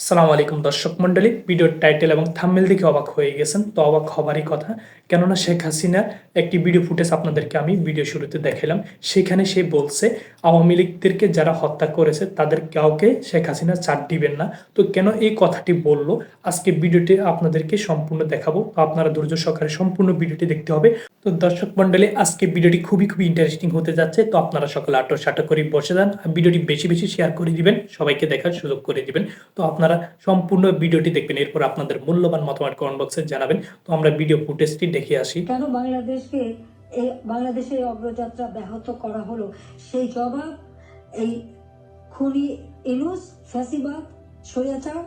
আসসালামু আলাইকুম দর্শক মণ্ডলী। ভিডিওর টাইটেল এবং থাম্বনেল দেখে অবাক হয়ে গেছেন, তো অবাক হবারই কথা, কেননা শেখ হাসিনার একটি ভিডিও ফুটেজ আপনাদেরকে আমি ভিডিও শুরুতে দেখালাম। সেখানে সে বলছে, আওয়ামী লীগদেরকে যারা হত্যা করেছে, তাদের কাউকে শেখ হাসিনা ছাড় দিবেন না। তো কেন এই কথাটি বলল? আজকে ভিডিওটি আপনাদেরকে সম্পূর্ণ দেখাবো। আপনারা ধৈর্য সহকারে সম্পূর্ণ ভিডিওটি দেখতে হবে। তো দর্শক মণ্ডলী, আজকে ভিডিওটি খুবই খুবই ইন্টারেস্টিং হতে যাচ্ছে, তো আপনারা সকলে আটো সাটো করে বসে যান। ভিডিওটি বেশি বেশি শেয়ার করে দিবেন, সবাইকে দেখার সুযোগ করে দিবেন। তো আপনারা সম্পূর্ণ ভিডিওটি দেখবেন। এরপর আপনাদের মূল্যবান মতামত কমেন্ট বক্সে জানাবেন। তো আমরা ভিডিও ফুটেজটি দেখে আসি। কেন বাংলাদেশকে এই বাংলাদেশের অগ্রযাত্রা ব্যাহত করা হলো? সেই জবাব এই খুনি ইনুস ফ্যাসিবাদ স্বৈরাচার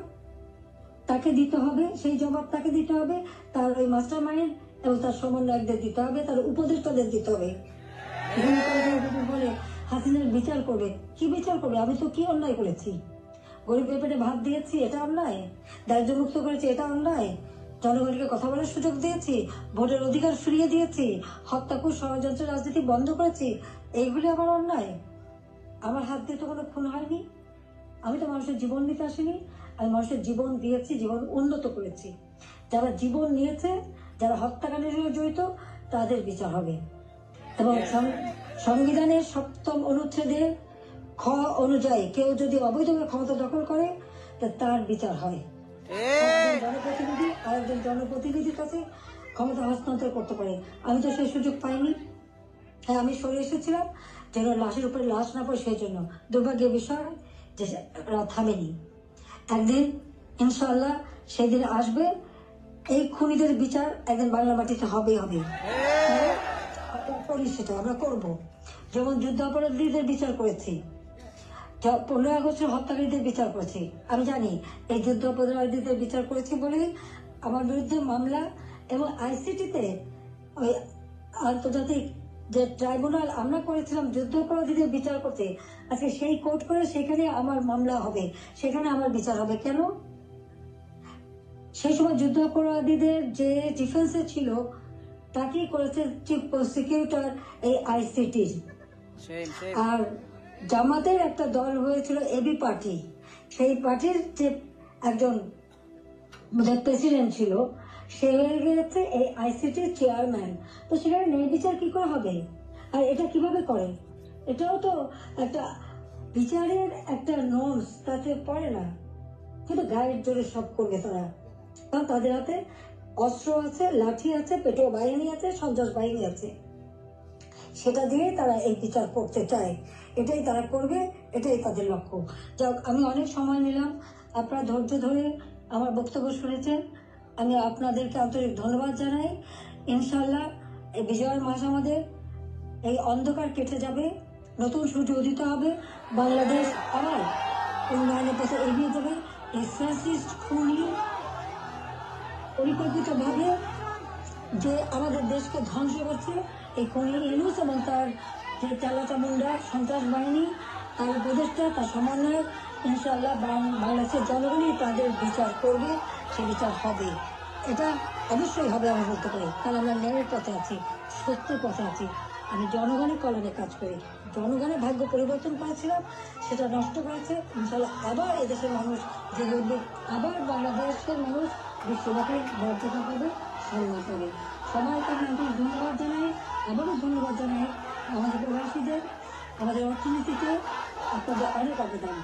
তাকে দিতে হবে। সেই জবাব তাকে দিতে হবে। তার ওই মাস্টার মাইন্ড এবং তার সমন্বয়কদের দিতে হবে। তার উপদেষ্টাদের দিতে হবে। বলে হাসিনার বিচার করবে। কি বিচার করবে? আমি তো কি অন্যায় করেছি? গরিবের পেটে ভাত দিয়েছি, এটা অন্যায়? দারিদ্র মুক্ত করেছি, এটা অন্যায়? জনগণকে কথা বলার সুযোগ দিয়েছি, ভোটের অধিকার ফিরিয়ে দিয়েছি হত্যাকুর ষড়যন্ত্র রাজনীতি বন্ধ করেছি, এইগুলি আমার অন্যায়? আমার হাত দিয়ে তো কোনো খুন হয়নি। আমি তো মানুষের জীবন নিতে আসিনি, আমি মানুষের জীবন দিয়েছি, জীবন উন্নত করেছি। যারা জীবন নিয়েছে, যারা হত্যাকাণ্ডের সঙ্গে জড়িত, তাদের বিচার হবে। এবং সংবিধানের সপ্তম অনুচ্ছেদে খ অনুযায়ী কেউ যদি অবৈধভাবে ক্ষমতা দখল করে তা তার বিচার হয়। জনপ্রতিনিধি আর একজন জনপ্রতিনিধির কাছে ক্ষমতা হস্তান্তর করতে পারে। আমি তো সেই সুযোগ পাইনি। হ্যাঁ আমি সরে এসেছিলাম যেন লাশের উপরে লাশ না পড়ে সেই জন্য। দুর্ভাগ্যের বিষয় যে থামেনি। একদিন ইনশাল্লাহ সেই দিন আসবে। এই খুনিদের বিচার একদিন বাংলা মাটিতে হবে। হবে করি সেটা আমরা করব। যেমন যুদ্ধাপরাধীদের বিচার করেছি। পনেরোই আগস্টের হত্যাকারীদের বিচার করেছি। আমি জানি এই যুদ্ধ অপরাধীদের বিচার করেছি বলে আমার বিরুদ্ধে মামলা এবং আইসিটিতে ওই আন্তর্জাতিক যে ট্রাইব্যুনাল আমরা করেছিলাম যুদ্ধ অপরাধীদের বিচার করতে আজকে সেই কোর্ট করে সেখানে আমার মামলা হবে সেখানে আমার বিচার হবে। কেন? সেই সময় যুদ্ধ অপরাধীদের যে ডিফেন্সে ছিল তাকেই করেছে চিফ প্রসিকিউটর এই আইসিটির। আর জামাতের একটা দল হয়েছিল এবি পার্টি। সেই পার্টির যে একজন প্রেসিডেন্ট ছিল, সে হয়ে গেছে এই আইসিটির চেয়ারম্যান তো সেখানে ন্যায় বিচার কি করে হবে? আর এটা কীভাবে করে? এটাও তো একটা বিচারের একটা নর্মস তাতে পড়ে না। কিন্তু গায়ের জোরে সব করবে তারা। কারণ তাদের হাতে অস্ত্র আছে, লাঠি আছে পেটো বাহিনী আছে সন্ত্রাস বাহিনী আছে। সেটা দিয়ে তারা এই বিচার করতে চায়। এটাই তারা করবে, এটাই তাদের লক্ষ্য। যাক, আমি অনেক সময় নিলাম। আপনারা ধৈর্য ধরে আমার বক্তব্য শুনেছেন। আমি আপনাদেরকে আন্তরিক ধন্যবাদ জানাই। ইনশাল্লাহ এই বিজয়ের মাস আমাদের এই অন্ধকার কেটে যাবে। নতুন সূর্য উদিত হবে। বাংলাদেশ আবার উন্নয়নের পথে এগিয়ে যাবে। পরিকল্পিতভাবে যে আমাদের দেশকে ধ্বংস করছে এই খনি ইউনুস এবং তার যে চালাচামুন্ডা সন্ত্রাস বাহিনী, তার উপদেষ্টা, তার সমন্বয়ক ইনশাল্লাহ বাংলাদেশের জনগণই তাদের বিচার করবে, সে বিচার হবে। এটা অবশ্যই হবে আমি বলতে পারি কারণ আমরা ন্যায়ের পথে আছি, সত্যের পথে আছি। আমি জনগণের কল্যাণে কাজ করি। জনগণের ভাগ্য পরিবর্তন করেছিলাম, সেটা নষ্ট করেছে। ইনশাল্লাহ আবার এদেশের মানুষ জেগে উঠবে, আবার বাংলাদেশের মানুষ বিশ্বব্যাপী মর্যাদা পাবে সম্মান পাবে সবাইকে আমি ধন্যবাদ জানাই। আবারও ধন্যবাদ জানাই আমাদের প্রবাসীদের, আমাদের অর্থনীতিতে আপনাদের অনেক অবদান।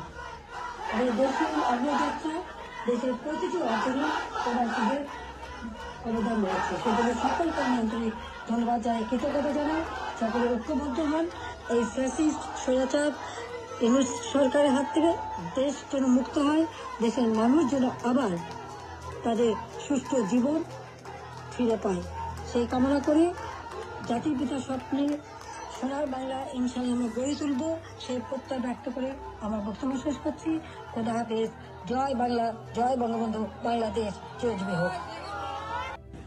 আমাদের দেশের অগ্রযাত্রা, দেশের প্রতিটি অঞ্চলে প্রবাসীদের অবদান রয়েছে। সেজন্য সকলকে আমি ধন্যবাদ জানাই, কৃতজ্ঞতা জানাই। সকলে ঐক্যবদ্ধ হন। এই ফ্যাসিস্ট স্বৈরাচার ইংরেজ সরকারের হাত থেকে দেশ যেন মুক্ত হয়, দেশের মানুষ যেন আবার তাদের সুস্থ জীবন ফিরে পায়। সেই কামনা করে। জাতির পিতা স্বপ্নে সোনার বাংলা ইনশাল্লাহ আমরা গড়ে তুলব। সেই প্রত্যয় ব্যক্ত করে আমার বক্তব্য শেষ করছি। খোদা হাফেজ। জয় বাংলা জয় বঙ্গবন্ধু। বাংলাদেশ চিরজীবী হোক।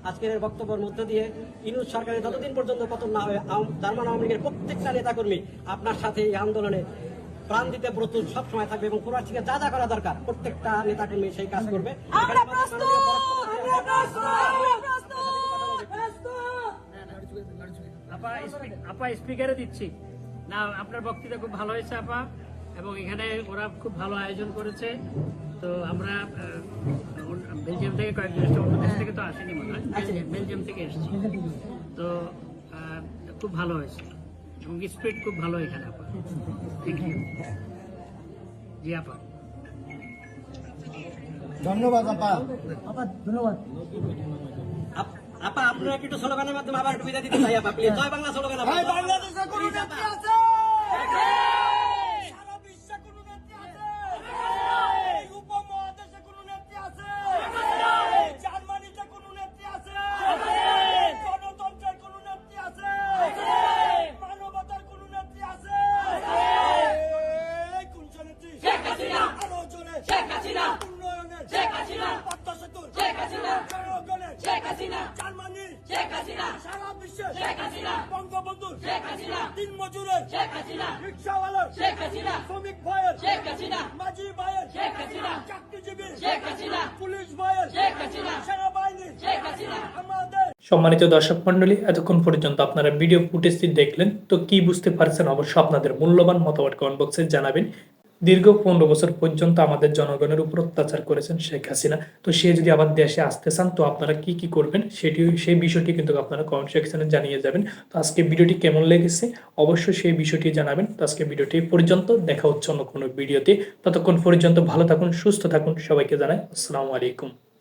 আজকের বক্তব্যের মধ্য দিয়ে ইনুজ সরকারের যতদিন পর্যন্ত পতন না হয় আম- জার্মান আওয়ামী লীগের প্রত্যেকটা নেতাকর্মী আপনার সাথে এই আন্দোলনে প্রাণ দিতে প্রস্তুত সবসময় থাকবে এবং প্রবাস থেকে যা যা করা দরকার প্রত্যেকটা নেতাকর্মী সেই কাজ করবে আমরা প্রস্তুত আমরা প্রস্তুত আমরা প্রস্তুত আপা আপা স্পিকারে দিচ্ছি। না আপনার বক্তৃতা খুব ভালো হয়েছে আপা। এবং এখানে ওরা খুব ভালো আয়োজন করেছে। তো আমরা বেলজিয়াম থেকে কয়েকজন এসেছে অন্য দেশ থেকে তো আসেনি মনে হয়। বেলজিয়াম- বেলজিয়াম থেকে এসেছি। তো খুব ভালো হয়েছে। এবং স্পিড খুব ভালো এখানে আপা। থ্যাংক ইউ জি আপা। ধন্যবাদ আপা। আপ- আপা, আপনারা একটু স্লোগানের মাধ্যমে আবার একটু বিদায় দিতে চাই, আপা প্লিজ জয় বাংলা স্লোগান, আপা। বাংলাদেশে কোনো নেত্রী আছে সারা বিশ্বে কোনো নেত্রী আছে এই উপমহাদেশে কোনো নেত্রী আছে জার্মানিতে কোনো নেত্রী আছে গণতন্ত্রের কোনো নেত্রী আছে মানবতার কোনো নেত্রী আছে এই কোন সে নেত্রী আরও জোরে উন্নয়নের পদ্মা সেতুর জনগণের জার্মানির সারা বিশ্বে বঙ্গবন্ধুর দিন মজুরের রিক্সাওয়ালার শ্রমিক ভাইয়ের মাঝি ভাইয়ের চাকরিজীবীর পুলিশ ভাইয়ের সেনাবাহিনীর আমাদের সম্মানিত দর্শক মন্ডলী এতক্ষণ পর্যন্ত আপনারা ভিডিও ফুটেজটি দেখলেন তো কি বুঝতে পারছেন অবশ্য আপনাদের মূল্যবান মতামত কমেন্ট বক্সে জানাবেন দীর্ঘ পনেরো বছর পর্যন্ত আমাদের জনগণের উপর অত্যাচার করেছেন শেখ হাসিনা। তো সে যদি আবার দেশে আসতে চান, তো আপনারা কি কি করবেন? সেটি সেই বিষয়টি কিন্তু আপনারা কমেন্ট সেকশনে জানিয়ে যাবেন। তো আজকে ভিডিওটি কেমন লেগেছে? অবশ্যই সেই বিষয়টি জানাবেন। তো আজকে ভিডিওটি পর্যন্ত। দেখা হচ্ছে অন্য কোনো ভিডিওতে। ততক্ষণ পর্যন্ত ভালো থাকুন, সুস্থ থাকুন। সবাইকে জানাই, আসসালামু আলাইকুম।